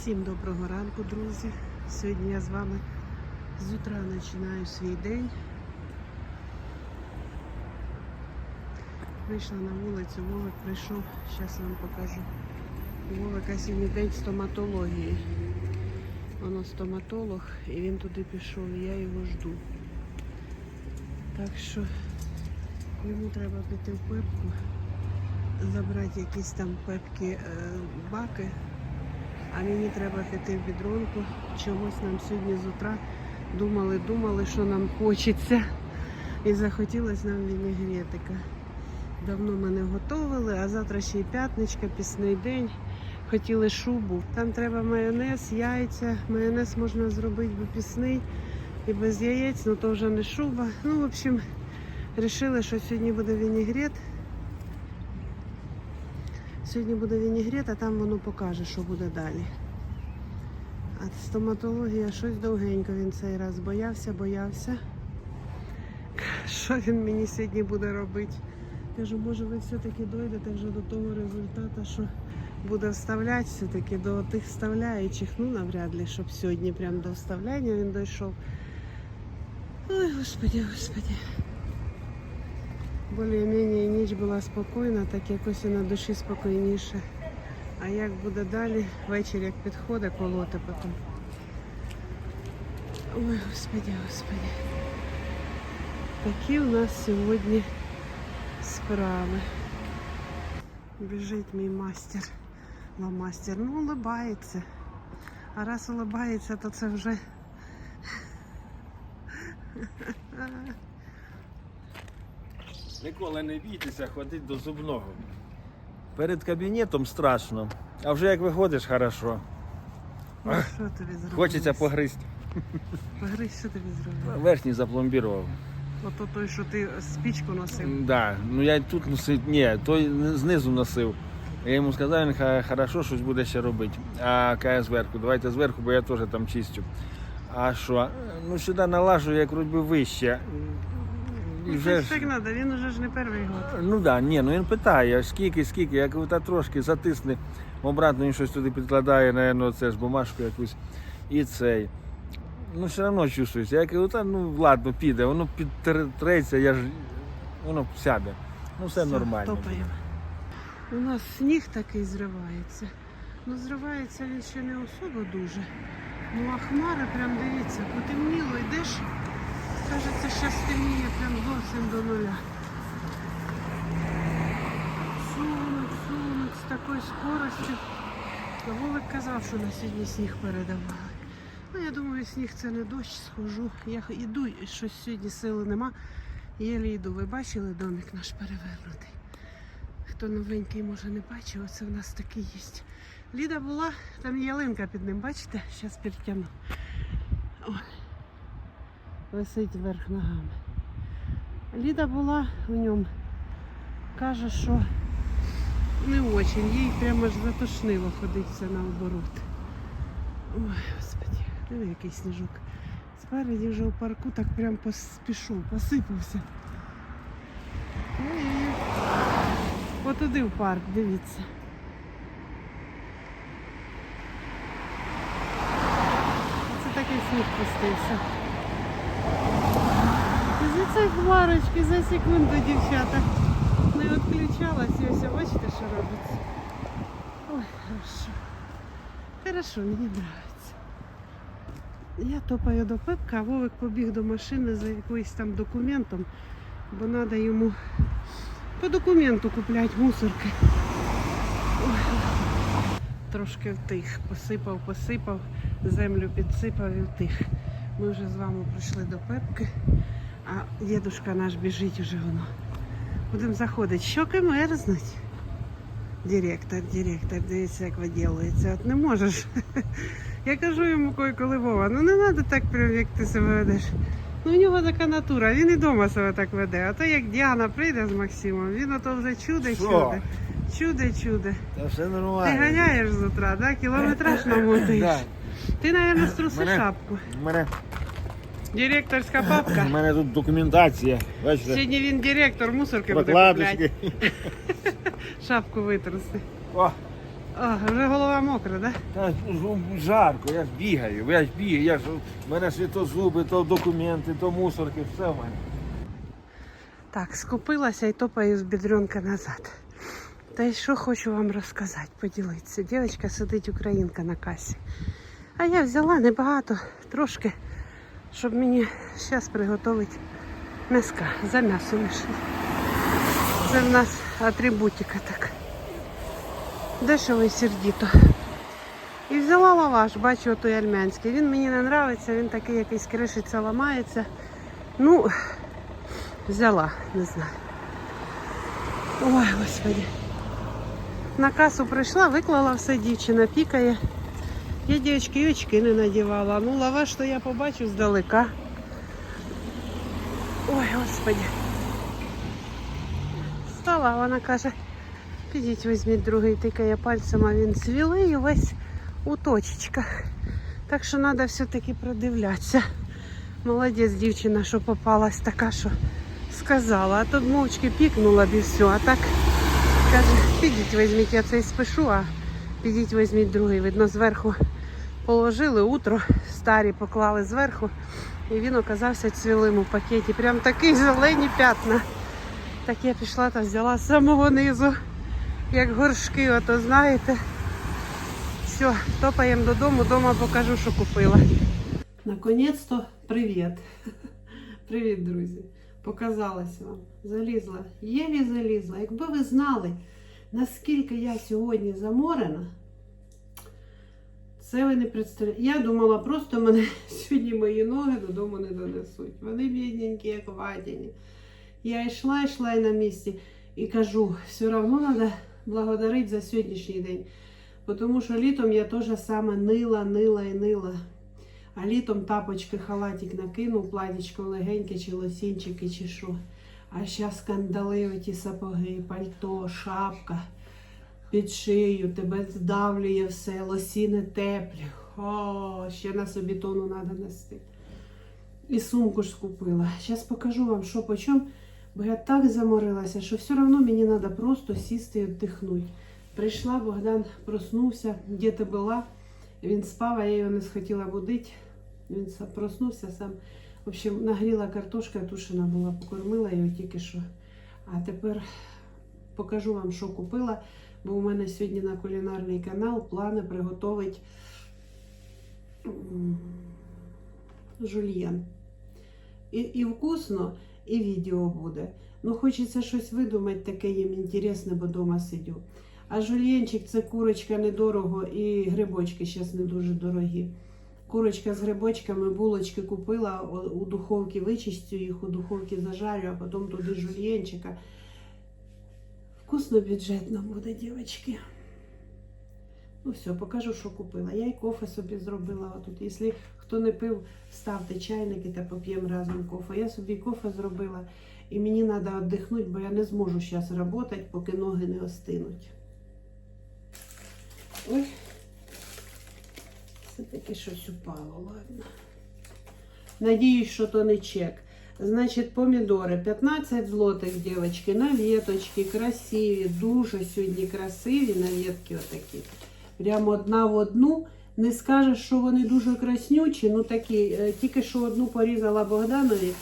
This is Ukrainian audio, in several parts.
Всім доброго ранку, друзі. Сьогодні я з вами з утра починаю свій день. Вийшла на вулицю, Вовик прийшов, зараз вам покажу. Вовика сьогодні день стоматології. Воно стоматолог, і він туди пішов, і я його жду. Так що йому треба піти в пепку, забрати якісь там пепки е, баки. А мені треба піти в бідронку. Чогось нам сьогодні з утра думали, думали, що нам хочеться. І захотілося нам вінігретика. Давно ми не готували, а завтра ще й п'ятничка, пісний день. Хотіли шубу. Там треба майонез, яйця. Майонез можна зробити бо пісний і без яєць, ну то вже не шуба. Ну, в общем, вирішили, що сьогодні буде вінігрет. Сьогодні буде вінігрет, а там воно покаже, що буде далі. А стоматологія щось довгенько він цей раз боявся, боявся. Що він мені сьогодні буде робити? Кажу, може ви все-таки дойдете вже до того результату, що буде вставляти все-таки до тих вставляючих. Ну, навряд ли, щоб сьогодні прям до вставляння він дійшов. Ой, господи, господи. Більш-менш ніч була спокійна, так якось і на душі спокійніше. А як буде далі, вечір як підходить, колоти потім. Ой, господи, господи. Такі у нас сьогодні справи. Біжить мій мастер. Ламастер. Ну, улибається. А раз улибається, то це вже. Ніколи не бійтеся ходити до зубного. Перед кабінетом страшно, а вже як виходиш, хорошо. Ну, що тобі зробити? Хочеться погризти. Погризь, що тобі зробити? Верхній запломбірував. Ото той, що ти спічку носив. Да. Ну я тут носив, ні, той знизу носив. Я йому сказав, він каже, хорошо, щось буде ще робити. А каже зверху, давайте зверху, бо я теж там чистю. А що? Ну сюди налажу, як вроді вище. І вже ж- треба, він уже ж не перший год. Ну да, ні, ну він питає, скільки, скільки, я кажу, та трошки затисне, обратно він щось туди підкладає, напевно, це ж бумажку якусь і цей. Ну, все одно чувствується. Я кажу, та ну ладно, піде, воно підтреться, я ж воно сяде. Ну все, нормально. Топаємо. У нас сніг такий зривається. Ну, зривається він ще не особо дуже. Ну а хмари прям дивіться, потемніло, йдеш, кажеться, ще стемніє прям зовсім до нуля. Сунуть, сунуть з такою скоростю. Вовик казав, що на сьогодні сніг передавали. Ну, я думаю, сніг це не дощ, схожу. Я іду, щось сьогодні сили нема. Єлі йду. Ви бачили домик наш перевернутий? Хто новенький, може не бачив, оце в нас такий є. Ліда була, там ялинка під ним, бачите? Зараз підтягну. Висить вверх ногами. Ліда була в ньому. Каже, що не очень. Їй прямо ж затошнило ходитися наоборот. Ой, господи, диви який сніжок. Спереді вже у парку так прям пос- пішов, посипався. Ой-ой-ой. Отуди в парк, дивіться. Це такий сніг пустився. Цієї хмарочки за секунду, дівчата. Не відключалась, і ось бачите, що робиться. Ой, хорошо. Хорошо, мені подобається. Я топаю до пепка, а Вовик побіг до машини за якоюсь там документом, бо треба йому по документу купляти мусорки. Ой. Трошки втих. Посипав, посипав, землю підсипав і втих. Ми вже з вами прийшли до пепки, а дідушка наш біжить уже воно. Будемо заходити. Щоки мерзнуть. Директор, директор, дивіться, як виділується. От не можеш. Я кажу йому коли Вова, ну не треба так прям, як ти себе ведеш. Ну, у нього така натура, він і вдома себе так веде. А то як Діана прийде з Максимом, він ото вже чуде, чуде. Чуде, чуде. Та все Ти нормально. ганяєш з утра, да? Кілометраж намотаєш. Да. Ти, мабуть, струси Мене- шапку. Мене, Директорська папка. у мене тут документація. Бачите? Сьогодні він директор мусорки буде купляти. Шапку витрусти. О, А, вже голова мокра, да? Та жарко, я ж бігаю, я ж бігаю, я ж в мене ж то зуби, то документи, то мусорки, все в мене. Так, скупилася і топаю з бідрюнка назад. Та й що хочу вам розказати, поділитися. Дівчинка сидить українка на касі. А я взяла небагато, трошки, щоб мені зараз приготувати м'яска за м'ясо лише. Це в нас атрибутика так. Дешево і сердіто. І взяла лаваш, бачу той армянський. Він мені не подобається, він такий якийсь кришиться, ламається. Ну, взяла, не знаю. Ой, господи. На касу прийшла, виклала все, дівчина пікає. Я дівчатки очки не надівала. Ну, лаваш, то я побачу здалека. Ой, господи. Стала, вона каже, підіть візьміть другий, тикає пальцем, а він цвілий і весь у точечках. Так що треба все-таки продивлятися. Молодець дівчина, що попалась така, що сказала. А то мовчки пікнула б і все. А так каже, підіть візьміть, я цей спишу, а підіть візьміть другий. Видно, зверху положили утро, старі поклали зверху. І він оказався цвілим у пакеті. Прям такий зелені п'ятна. Так я пішла та взяла з самого низу, як горшки, ото знаєте. Все, топаємо додому, дома покажу, що купила. Наконець-то привіт. Привіт, друзі. Показалась вам. Залізла. Єлі залізла. Якби ви знали, наскільки я сьогодні заморена, це ви не представляєте. Я думала, просто мене сьогодні мої ноги додому не донесуть. Вони бідненькі, як ватяні. Я йшла, йшла і на місці і кажу, все одно треба благодарити за сьогоднішній день. Тому що літом я теж саме нила, нила і нила. А літом тапочки, халатик накинув, платічко легеньке, чи лосінчики, чи що. А зараз скандали, оті сапоги, пальто, шапка під шию, тебе здавлює все, лосіни теплі. О, ще на собі тону треба нести. І сумку ж скупила. Зараз покажу вам, що по чому, бо я так заморилася, що все одно мені треба просто сісти і віддихнути. Прийшла, Богдан проснувся, де ти була. Він спав, а я його не схотіла будити. Він проснувся сам. В общем, нагріла картошка, тушена була, покормила його тільки що. А тепер покажу вам, що купила. Бо у мене сьогодні на кулінарний канал плани приготувати жульєн. І, і вкусно, і відео буде. Ну, хочеться щось видумати, таке їм інтересне, бо вдома сидю. А жульєнчик це курочка недорого і грибочки зараз не дуже дорогі. Курочка з грибочками, булочки купила у духовці, вичистю їх, у духовці зажарю, а потім туди жульєнчика. Вкусно бюджетно буде, дівчатки. Ну все, покажу, що купила. Я і кофе собі зробила отут. Якщо хто не пив, ставте чайники та поп'ємо разом кофе. Я собі кофе зробила і мені треба віддихнути, бо я не зможу зараз працювати, поки ноги не остинуть. Ой, все-таки щось упало, ладно. Надіюсь, що то не чек. Значить, помідори 15 злотих, дівчатки, на веточки, красиві, дуже сьогодні красиві на ветки отакі. Прямо одна в одну. Не скажеш, що вони дуже краснючі, ну такі, е, тільки що одну порізала Богданові,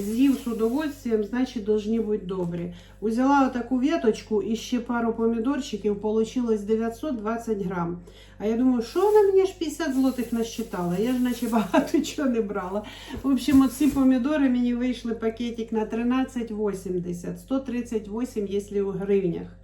з'їв з удовольствием, значить, должні бути добрі. Узяла таку веточку і ще пару помідорчиків, вийшло 920 грам. А я думаю, що вона мені ж 50 злотих насчитала? Я ж наче багато чого не брала. В общем, оці помідори мені вийшли пакетик на 13,80, 138, якщо у гривнях.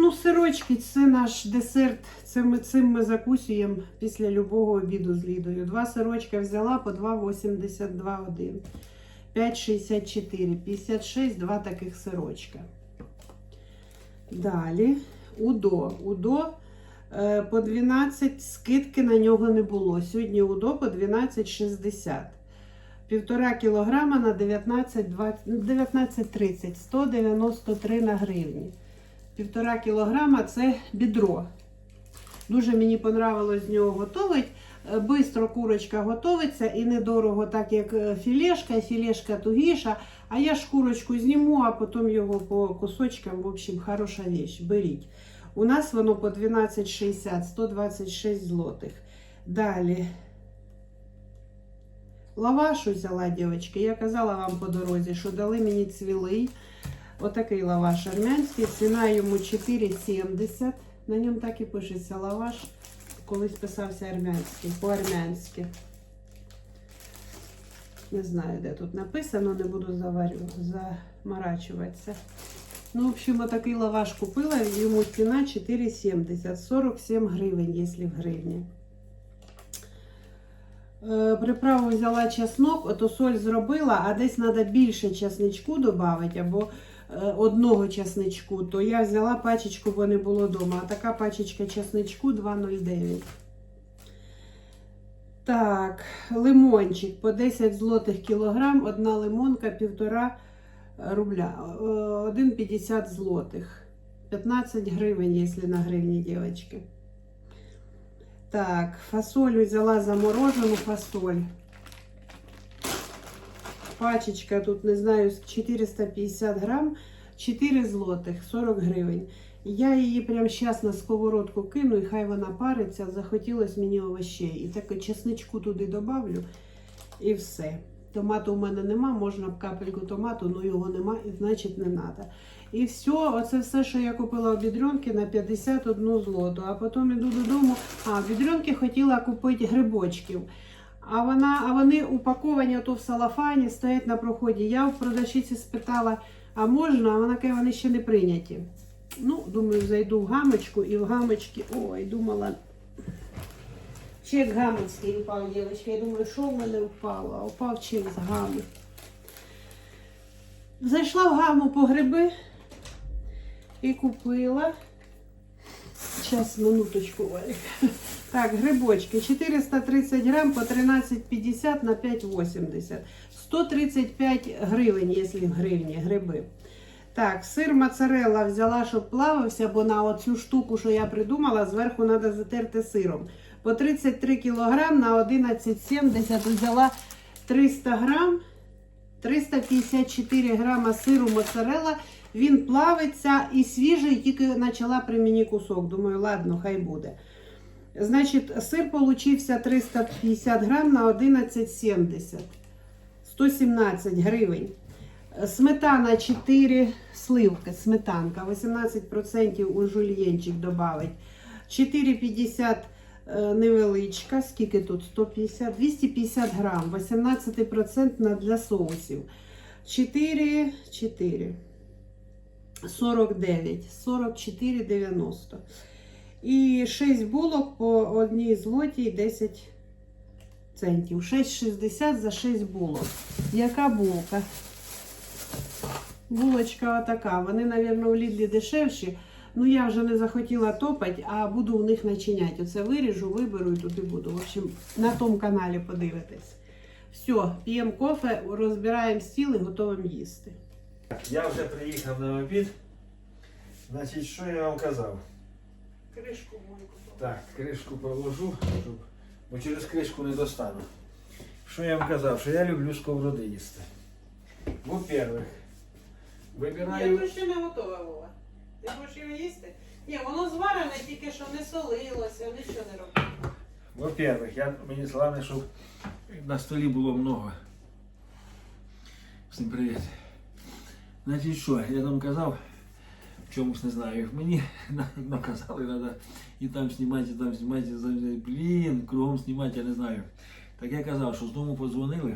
Ну, сирочки це наш десерт. Це ми, цим ми закусуємо після любого обіду з Лідою. Два сирочка взяла по 2,82 один. 5,64, 56, два таких сирочка. Далі Удо. Удо е, по 12 скидки на нього не було. Сьогодні Удо по 12,60. Півтора кілограма на 19,20 19,30, 193 на гривні. Півтора кілограма це бідро. Дуже мені понравилось з нього готувати. Е, Бистро курочка готовиться і недорого, так як е, філешка, філешка тугіша. А я ж курочку зніму, а потім його по кусочкам. В общем, хороша вещь. Беріть. У нас воно по 12,60, 126 злотих. Далі. Лаваш взяла, дівчатки. Я казала вам по дорозі, що дали мені цвілий. Отакий лаваш армянський. Ціна йому 4,70. На ньому так і пишеться лаваш. Колись писався армянський, по-армянськи. Не знаю, де тут написано, не буду заварю, заморачуватися. Ну, в общем, отакий лаваш купила, йому ціна 4,70, 47 гривень, якщо в гривні. Е, Приправу взяла чеснок, ото соль зробила, а десь треба більше чесничку додати, або одного чесничку, то я взяла пачечку, бо не було вдома. А така пачечка чесничку 2,09. Так, лимончик по 10 злотих кілограм, одна лимонка, півтора рубля, е, 1,50 злотих. 15 гривень, якщо на гривні, дівчатки. Так, фасоль взяла заморожену фасоль. Пачечка тут, не знаю, 450 грам, 4 злотих, 40 гривень. Я її прямо зараз на сковородку кину і хай вона париться. Захотілося мені овощей. І так чесничку туди добавлю і все. Томату у мене нема, можна б капельку томату, але його нема, і значить не треба. І все, оце все, що я купила в бідрюнки на 51 злоту. А потім іду додому. А, в бідрюнки хотіла купити грибочків. А, вона, а вони упаковані ото в салафані, стоять на проході. Я в продавщиці спитала, а можна, а вона каже, вони ще не прийняті. Ну, думаю, зайду в гамочку і в гамочки. Ой, думала. Чек гамочки упав, дівчатка. Я думаю, що в мене впало? А упав чек з гами. Зайшла в гаму по гриби і купила. Зараз, минуточку, Валік. Так, грибочки. 430 грам по 13,50 на 5,80. 135 гривень, якщо в гривні, гриби. Так, сир моцарелла взяла, щоб плавився, бо на оцю штуку, що я придумала, зверху треба затерти сиром. По 33 кг на 11,70 взяла 300 грам. 354 грама сиру моцарелла. Він плавиться і свіжий, тільки почала при мені кусок. Думаю, ладно, хай буде. Значить, сир получився 350 грам на 11,70. 117 гривень. Сметана 4 сливки, сметанка, 18% у жульєнчик додавить. 4,50 е, невеличка, скільки тут? 150, 250 грам, 18% для соусів. 4, 4, 49, 44,90. І 6 булок по одній злоті 10 центів. 6,60 за 6 булок. Яка булка? Булочка отака. Вони, мабуть, у Лідлі дешевші. Ну, я вже не захотіла топати, а буду у них начиняти. Оце виріжу, виберу і туди буду. В общем, на тому каналі подивитесь. Все, п'ємо кофе, розбираємо стіл і готуємо їсти. Я вже приїхав на обід. Значить, що я вам казав? Кришку мойку. Так, кришку положу, щоб... бо через кришку не достану. Що я вам казав? Що я люблю сковороди їсти. Во-первых, Я вибираю. то ще не готова, Вова. Ти будеш його їсти? Ні, воно зварене, тільки що не солилося, нічого не робить. Во-первых, я, мені головне, щоб на столі було много. Всім привіт. Значить що, я там казав, в чомусь не знаю. Мені на- наказали, треба і там знімати, і там знімати, і там- блін, кругом знімати, я не знаю. Так я казав, що з дому подзвонили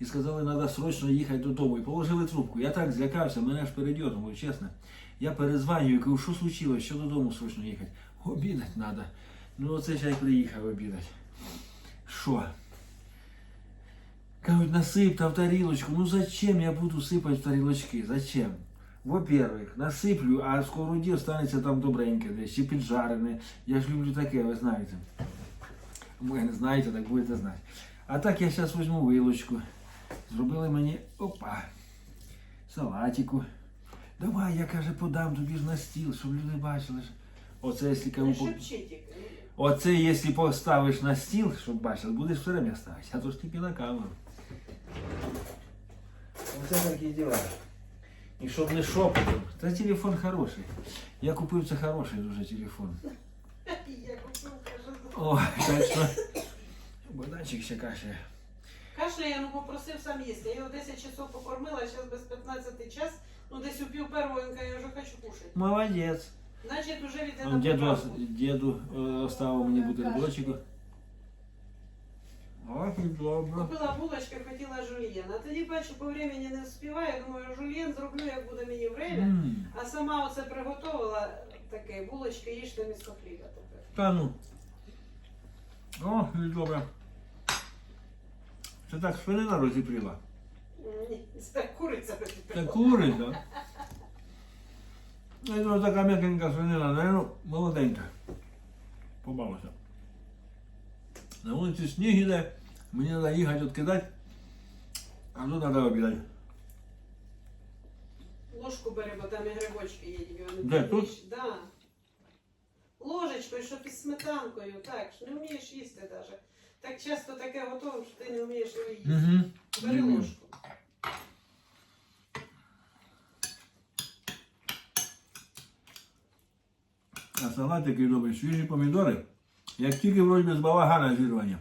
і сказали, треба срочно їхати додому. І положили трубку. Я так злякався, мене аж передьорнуло, чесно. Я перезванюю, кажу, що случилось, що додому срочно їхати. Обідати треба. Ну оце ж я й приїхав обідати. Що? Кажуть, насип та в тарілочку. Ну зачем я буду сипати в тарілочки? Зачем? Во-первых, насиплю, а в сковороді останеться там добреньке десь, чи піджарене. Я ж люблю таке, ви знаєте. Ви не знаєте, так будете знати. А так я зараз візьму вилочку. Зробили мені опа. Салатику. Давай, я каже, подам тобі ж на стіл, щоб люди бачили. Оце, якщо кому Оце, якщо поставиш на стіл, щоб бачили, будеш все время ставити, а то ж тільки на камеру. Оце такі діла. І щоб не шепотом. Та телефон хороший. Я купив це хороший дуже телефон. Я О, так що. Богданчик ще кашляє. Кашляє, ну попросив сам їсти. Я його 10 часов покормила, зараз без 15 час. Ну десь у пів первого я вже хочу кушати. Молодець. Значить, вже Он на діду, діду е, оставив мені бутербродчик. Ох, і добре. Купила булочки, хотіла жульєн. А тоді бачу, по времени не вспіваю. Думаю, жульєн зроблю, як буде мені время. М, А сама оце приготувала таке, булочки їжте місто хліба тепер. Та ну. О, і добре. Це так свинина розіпріла. Ні, це куриця Це розіприла. куриця. Думаю, така м'якенька свинина, наверное, молоденька. Побалося. На вулиці сніг іде, мені треба їхати відкидати, а тут треба обідати. Ложку бери, бо там і грибочки є, Де, тут? Да. Ложечкою, щоб із сметанкою, так, ж не вмієш їсти навіть. Так часто таке готово, що ти не вмієш його їсти. Угу. Бери ложку. А салат який робить свіжі помідори, як тільки вроді з балагана зірвання.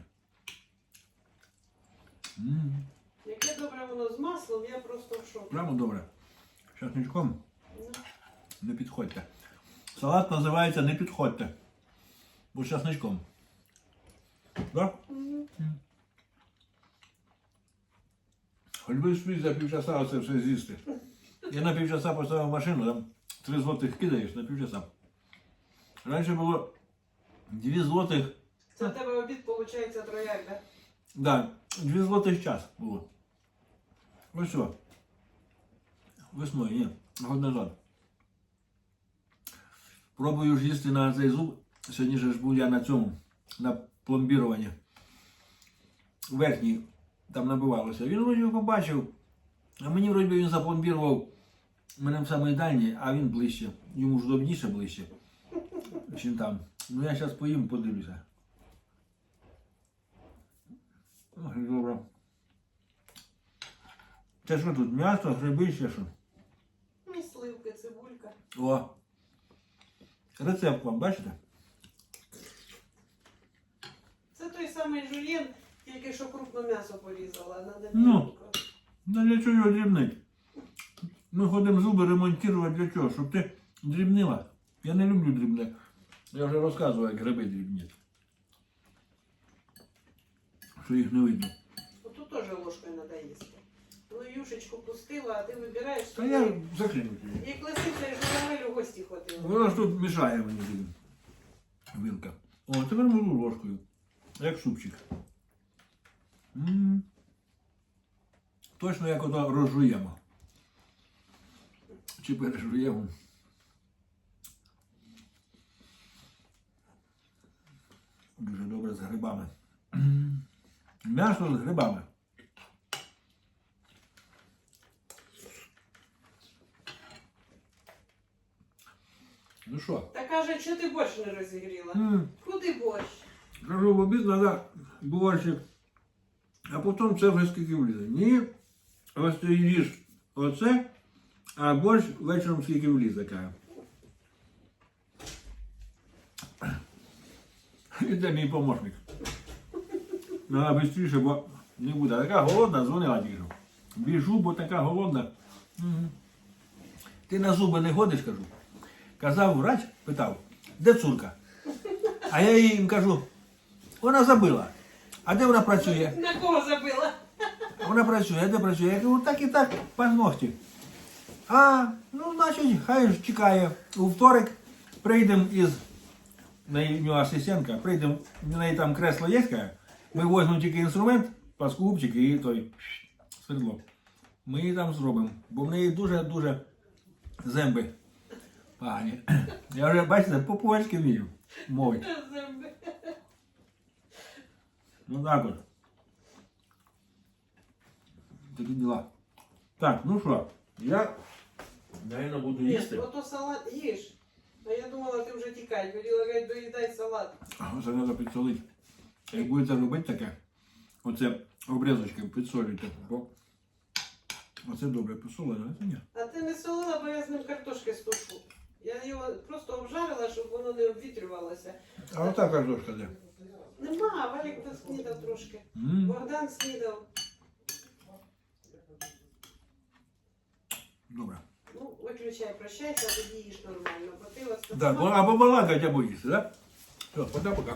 Яке добре воно з маслом, я просто в шокі. Прямо добре. Часничком Ну, не підходьте. Салат називається не підходьте. Бо з часничком. Да? Хоч би спіть за півчаса це все з'їсти. Я на півчаса поставив машину, там 3 злотих кидаєш на півчаса. Раніше було 2 злотих, Це в тебе обід виходить трояк, да? да, 2 злотих час було. Ось що. Весною, ні, год назад. Пробую ж їсти на цей зуб. Сьогодні ж був я на цьому, на пломбіруванні. Верхній там набивалося. Він вроді побачив, а мені вроді би він запломбірував мене в самий дальній, а він ближче. Йому ж удобніше ближче, чим там. Ну я зараз поїм, подивлюся. Ох, добре. Це що тут? М'ясо, гриби ще що? Ну, і сливки, цибулька. О. Рецепт вам, бачите? Це той самий жульєн, тільки що крупно м'ясо порізала, а надо Ну. Ну для чого його дрібнити? Ми ходимо зуби ремонтувати для чого? Щоб ти дрібнила. Я не люблю дрібне. Я вже розказував, як гриби дрібнять. Що їх не видно. Отут теж ложкою треба їсти. Ну, юшечку пустила, а ти вибираєш. Та я закрив. Як лисиця журавель у гості ходила. Вона ж тут мішає мені. Вилка. О, тепер можу ложкою. Як супчик. м Точно як ото розжуємо. Чи пережуємо. Дуже добре з грибами. М'ясо з грибами. Ну що? Та каже, що ти борщ не розігріла? м, Куди борщ? Кажу, в обід треба борщик, а потім це вже скільки влізе. Ні, ось ти їж оце, а борщ вечором скільки влізе, каже. І це мій помощник. Треба швидше, бо не буде. Така голодна, дзвонила що. Біжу, бо така голодна. Мгм. Ти на зуби не ходиш, кажу. Казав врач, питав, де цурка? А я їм кажу, вона забила. А де вона працює? На кого забила? Вона працює, а де працює? Я кажу, так і так, пан ногті. А, ну, значить, хай ж чекає. У вторик прийдемо із на неї в нього асистентка, прийдемо, в неї там кресло є, каже, ми візьмемо тільки інструмент, паскубчик і той свердло. Ми її там зробимо, бо в неї дуже-дуже земби погані. Я вже, бачите, по-польськи вмію мовити. Земби. Ну так от. Такі діла. Так, ну що, я, наверное, буду Ні, їсти. ото салат їж. А я думала, ти вже тікай. Хотіла говорити, доїдай салат. Ага, Це треба підсолити. Як будете робити таке, оце обрізочки підсолюйте, бо Оце добре посолено, а це ні. А ти не солила, бо я з ним картошки стушу. Я його просто обжарила, щоб воно не обвітрювалося. А ота картошка де? Нема, Валік снідав трошки. М, Богдан снідав. Добре. Ну, виключай, прощайся, а тоді їж нормально. Бо ти вас- Так, або балакать, або їсти, так? Все, пока-пока.